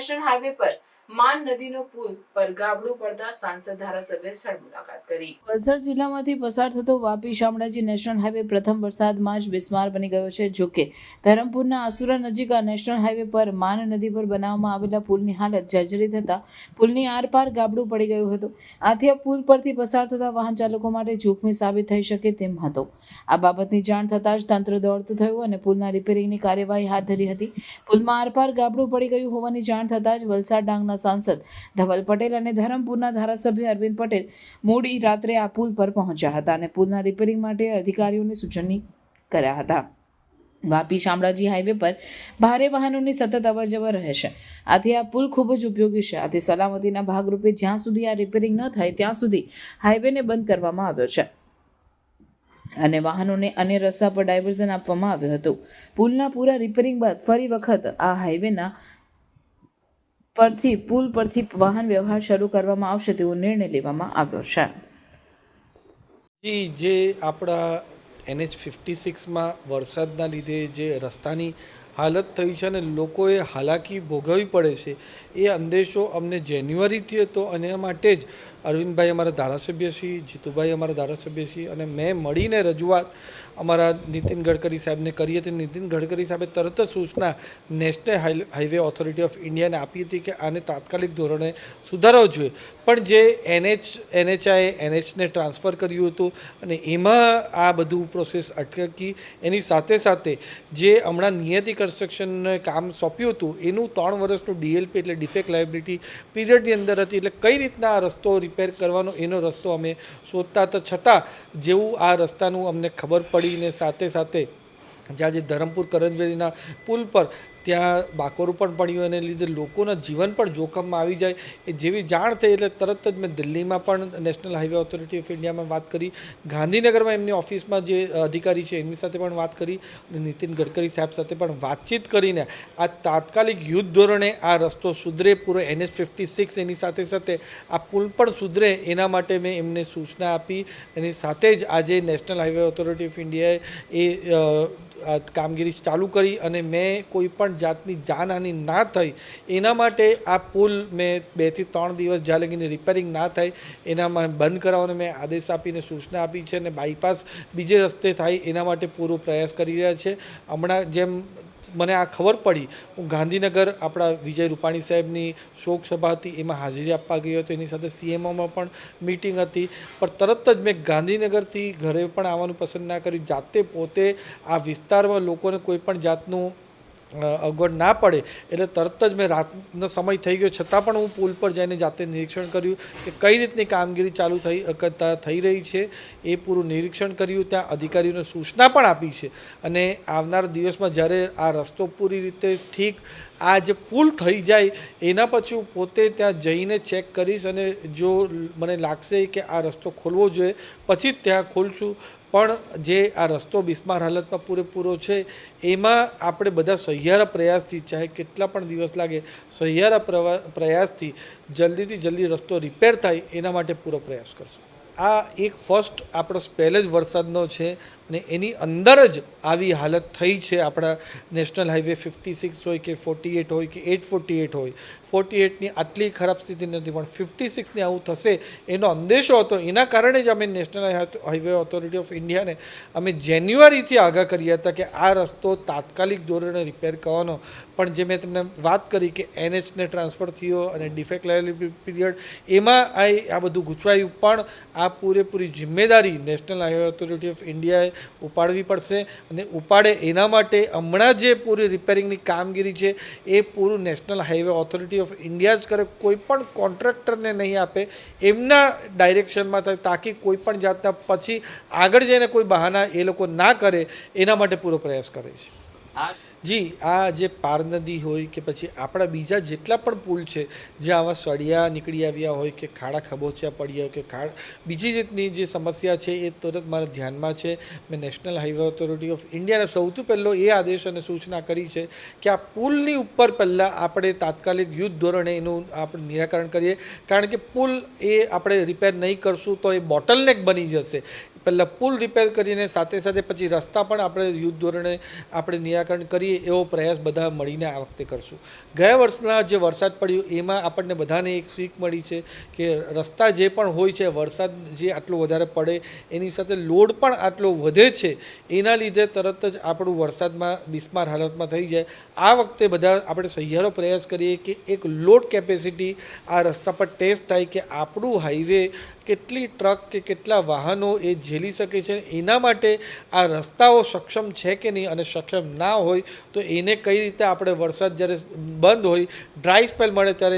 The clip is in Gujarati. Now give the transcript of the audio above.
નેશનલ હાઈવે પર માન નદીનો પુલ પર ગાબડું પડતા સાંસદ ધારાસભ્ય સ્થળ મુલાકાત કરી. વલસાડ જિલ્લામાંથી પસાર થતો વાપી શામળાજી નેશનલ હાઈવે પ્રથમ વરસાદમાં જ બિસ્માર બની ગયો છે, જો ધરમપુરના આસુરા નજીક નેશનલ હાઈવે પર માન નદી પર બનાવવામાં આવેલા પુલની હાલત જર્જરી થતા પુલની આરપાર ગાબડું પડી ગયું હતું. આથી આ પુલ પરથી પસાર થતા વાહન ચાલકો માટે જોખમી સાબિત થઈ શકે તેમ હતો. આ બાબતની જાણ થતાં જ તંત્ર દોડતું થયું અને પુલના રિપેરિંગની કાર્યવાહી હાથ ધરી હતી. પુલમાં આરપાર ગાબડું પડી ગયું હોવાની જાણ થતાં જ વલસાડ ડાંગના સાંસદ ધવલ પટેલ અને ધરમપુરના ધારાસભ્ય અરવિંદ પટેલ મોડી રાત્રે આ પુલ પર પહોંચ્યા હતા અને પુલના રિપેરિંગ માટે અધિકારીઓને સૂચનની કર્યા હતા. વાપી શામળાજી હાઈવે પર ભારે વાહનોની સતત અવરજવર રહે છે આથી આ પુલ ખૂબ જ ઉપયોગી છે. આથી સલામતીના ભાગરૂપે જ્યાં સુધી આ રિપેરિંગ ન થાય, ત્યાં સુધી હાઈવેને બંધ કરવામાં આવ્યો છે. અને વાહનોને અન્ય રસ્તા પર ડાયવર્ઝન આપવામાં આવ્યું હતું. પુલના પૂરા રિપેરિંગ બાદ ફરી વખત આ હાઈવેના પરથી પુલ પરથી વાહન વ્યવહાર શરૂ કરવામાં આવશે તેવો નિર્ણય લેવામાં આવ્યો છે. જી આપણા એનએચ ફિફ્ટી સિક્સમાં વરસાદના લીધે જે રસ્તાની હાલત થઈ છે અને લોકોએ હાલાકી ભોગવવી પડે છે, એ અંદેશો અમને જાન્યુઆરીથી હતો અને માટે જ અરવિંદભાઈ અમારા ધારાસભ્ય છીએ, જીતુભાઈ અમારા ધારાસભ્ય છીએ અને મેં મળીને રજૂઆત અમારા નીતિન ગડકરી સાહેબને કરી હતી. નીતિન ગડકરી સાહેબે તરત જ સૂચના નેશનલ હાઈવે ઓથોરિટી ઓફ ઇન્ડિયાને આપી હતી કે આને તાત્કાલિક ધોરણે સુધારવો જોઈએ. પણ જે એનએચ, એનએચઆઈએ એનએચને ટ્રાન્સફર કર્યું હતું અને એમાં આ બધું પ્રોસેસ અટકી, એની સાથે સાથે જે હમણાં નિયતિ કન્સ્ટ્રક્શનને કામ સોંપ્યું હતું, એનું ત્રણ વર્ષનું ડીએલપી એટલે ડિફેક્ટ લાયબિલિટી પીરિયડની અંદર હતી. એટલે કઈ રીતના આ રસ્તો રિપેર કરવાનો એનો રસ્તો અમે શોધતા હતા છતાં જેવું આ રસ્તાનું અમને ખબર પડીને સાથે સાથે જ્યાં જે ધરમપુર કરંજવેલીના પુલ પર ત્યાં બાકોરું પણ પડ્યું એને લીધે લોકોના જીવન પણ જોખમમાં આવી જાય. એ જેવી જાણ થઈ એટલે તરત જ મેં દિલ્હીમાં પણ નેશનલ હાઈવે ઓથોરિટી ઓફ ઇન્ડિયામાં વાત કરી. ગાંધીનગરમાં એમની ઓફિસમાં જે અધિકારી છે એમની સાથે પણ વાત કરી અને નીતિન ગડકરી સાહેબ સાથે પણ વાતચીત કરીને આ તાત્કાલિક યુદ્ધ ધોરણે આ રસ્તો સુધરે. પૂરો એનએચ ફિફ્ટી સિક્સ એની સાથે સાથે આ પુલ પણ સુધરે એના માટે મેં એમને સૂચના આપી. એની સાથે જ આજે નેશનલ હાઈવે ઓથોરિટી ઓફ ઇન્ડિયાએ એ કામગીરી ચાલુ કરી અને મેં કોઈ પણ જાતની જાનહાની ના થઈ, એના માટે આ પુલ મેં બેથી ત્રણ દિવસ જ્યાં લગીને રિપેરિંગ ના થાય, એનામાં બંધ કરાવવાનો મેં આદેશ આપીને સૂચના આપી છે અને બાયપાસ બીજે રસ્તે થાય એના માટે પૂરો પ્રયાસ કરી રહ્યા છે. હમણાં જેમ મને આ ખબર પડી. હું ગાંધીનગર આપણા વિજય રૂપાણી સાહેબની શોક સભા હતી એમાં હાજરી આપવા ગયો હતો. એની સાથે સીએમઓમાં પણ મિટિંગ હતી. પણ તરત જ મેં ગાંધીનગરથી ઘરે પણ આવવાનું પસંદ ના કર્યું. જાતે પોતે આ વિસ્તારમાં લોકોને કોઈ પણ જાતનું અગવડ ના પડે, એટલે તરત જ મેં રાતનો સમય થઈ ગયો. છતાં પણ હું પુલ પર જઈને જાતે નિરીક્ષણ કર્યું કે કઈ રીતની કામગીરી ચાલુ થઈ થઈ રહી છે. એ પૂરું નિરીક્ષણ કર્યું, ત્યાં અધિકારીઓને સૂચના પણ આપી છે. અને આવનાર દિવસમાં જ્યારે આ રસ્તો પૂરી રીતે ઠીક, આ જે પુલ થઈ જાય, એના પછી હું પોતે ત્યાં જઈને ચેક કરીશ અને જો મને લાગશે કે આ રસ્તો ખોલવો જોઈએ, પછી જ ત્યાં ખોલશું. પણ જે આ રસ્તો બિસ્માર હાલતમાં પૂરેપૂરો છે, એમાં આપણે બધા સહિયારા પ્રયાસથી, ચાહે કેટલા પણ દિવસ લાગે, સહિયારા પ્રયાસથી જલ્દીથી જલ્દી રસ્તો રિપેર થાય, એના માટે પૂરો પ્રયાસ કરશું. આ એક ફર્સ્ટ આપણો સ્પેલ જ વરસાદનો છે અને એની અંદર જ આવી હાલત થઈ છે આપણા નેશનલ હાઈવે ફિફ્ટી સિક્સ હોય કે ફોર્ટી એટ હોય કે એટ ફોર્ટી એટ હોય. ફોર્ટી એટની આટલી ખરાબ સ્થિતિ નથી, પણ ફિફ્ટી સિક્સની આવું થશે એનો અંદેશો હતો. એના કારણે જ અમે નેશનલ હાઈવે ઓથોરિટી ઓફ ઇન્ડિયાને અમે જાન્યુઆરીથી આગાહ કર્યા હતા કે આ રસ્તો તાત્કાલિક ધોરણે રિપેર કરવાનો. પણ જે મેં તમને વાત કરી કે એનએચને ટ્રાન્સફર થયો અને ડિફેક્ટ લાયબિલિટી પીરિયડ એમાં આ આ બધું ગૂંચવાયું. પણ આ પૂરેપૂરી જિમ્મેદારી નેશનલ હાઈવે ઓથોરિટી ઓફ ઇન્ડિયાએ ઉપાડવી પડશે અને ઉપાડે એના માટે હમણાં જે પૂરી રિપેરિંગની કામગીરી છે, એ પૂરું national highway authority of India જ કરે. કોઈ પણ કોન્ટ્રાક્ટરને નહીં આપે. એમના ડાયરેક્શનમાં થાય તાકી કોઈ પણ જાતના પછી આગળ જઈને કોઈ બહાના એ લોકો ના કરે, એના માટે પૂરો પ્રયાસ કરે છે. જી, આ જે પાર નદી હોય કે પછી આપણા બીજા જેટલા પણ પુલ છે, જે આવા સળિયા નીકળી આવ્યા હોય કે ખાડા ખબોચિયા પડ્યા હોય કે ખાડ, બીજી રીતની જે સમસ્યા છે એ તરત મારા ધ્યાનમાં છે. મેં નેશનલ હાઈવે ઓથોરિટી ઓફ ઇન્ડિયાને સૌથી પહેલો એ આદેશ અને સૂચના કરી છે કે આ પુલની ઉપર પહેલાં આપણે તાત્કાલિક યુદ્ધ ધોરણે એનું આપણે નિરાકરણ કરીએ. કારણ કે પુલ એ આપણે રિપેર નહીં કરશું તો એ બોટલનેક બની જશે. પહેલાં પુલ રિપેર કરીને સાથે સાથે પછી રસ્તા પણ આપણે યુદ્ધ ધોરણે આપણે નિરાકરણ કરીએ એવો પ્રયાસ બધા મળીને આ વખતે કરશું. ગયા વર્ષના જે વરસાદ પડ્યો એમાં આપણને બધાને એક શીખ મળી છે કે રસ્તા જે પણ હોય છે, વરસાદ જે આટલો વધારે પડે, એની સાથે લોડ પણ આટલો વધે છે, એના લીધે તરત જ આપણું વરસાદમાં બિસ્માર હાલતમાં થઈ જાય. આ વખતે બધા આપણે સહિયારો પ્રયાસ કરીએ કે એક લોડ કેપેસિટી આ રસ્તા પર ટેસ્ટ થાય કે આપણું હાઈવે કેટલી ટ્રક કે કેટલા વાહનો એ ઝેલી શકે છે એના માટે આ રસ્તાઓ સક્ષમ છે કે નહીં અને સક્ષમ ના હોય તો એને કઈ રીતે આપણે વરસાદ જ્યારે બંધ હોય ડ્રાય સ્પેલ મળે ત્યારે